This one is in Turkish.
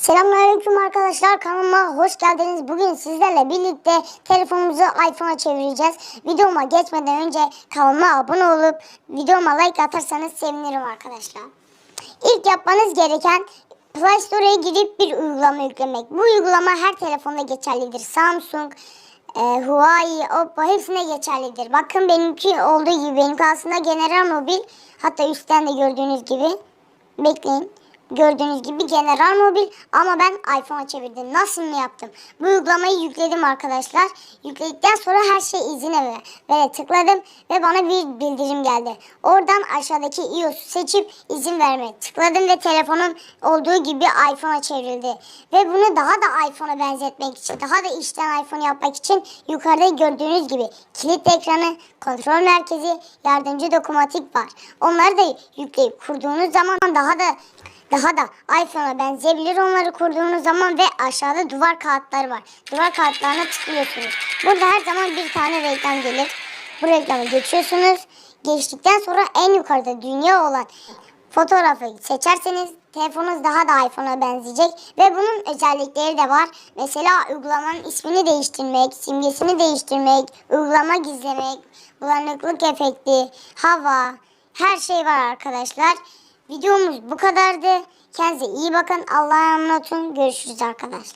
Selamünaleyküm arkadaşlar kanalıma hoş geldiniz. Bugün sizlerle birlikte telefonumuzu iPhone'a çevireceğiz. Videoma geçmeden önce kanalıma abone olup videoma like atarsanız sevinirim arkadaşlar. İlk yapmanız gereken Play Store'a gidip bir uygulama yüklemek. Bu uygulama her telefonda geçerlidir. Samsung, e, Huawei, Oppo hepsine geçerlidir. Bakın benimki olduğu gibi benimki aslında General Mobil. Hatta üstten de gördüğünüz gibi. Bekleyin. Gördüğünüz gibi General Mobil ama ben iPhone'a çevirdim. Nasıl mı yaptım? Bu uygulamayı yükledim arkadaşlar. Yükledikten sonra her şey izine ve tıkladım ve bana bir bildirim geldi. Oradan aşağıdaki iOS'u seçip izin verme tıkladım ve telefonum olduğu gibi iPhone'a çevrildi. Ve bunu daha da iPhone'a benzetmek için, daha da işten iPhone yapmak için yukarıda gördüğünüz gibi kilit ekranı, kontrol merkezi, yardımcı dokunmatik var. Onları da yükleyip kurduğunuz zaman daha da daha da iPhone'a benzeyebilir onları kurduğunuz zaman ve aşağıda duvar kağıtları var. Duvar kağıtlarına tıklıyorsunuz. Burada her zaman bir tane reklam gelir. Bu reklamı geçiyorsunuz. Geçtikten sonra en yukarıda dünya olan fotoğrafı seçerseniz telefonunuz daha da iPhone'a benzeyecek ve bunun özellikleri de var. Mesela uygulamanın ismini değiştirmek, simgesini değiştirmek, uygulama gizlemek, bulanıklık efekti, hava, her şey var arkadaşlar. Videomuz bu kadardı. Kendinize iyi bakın. Allah'a emanet olun. Görüşürüz arkadaşlar.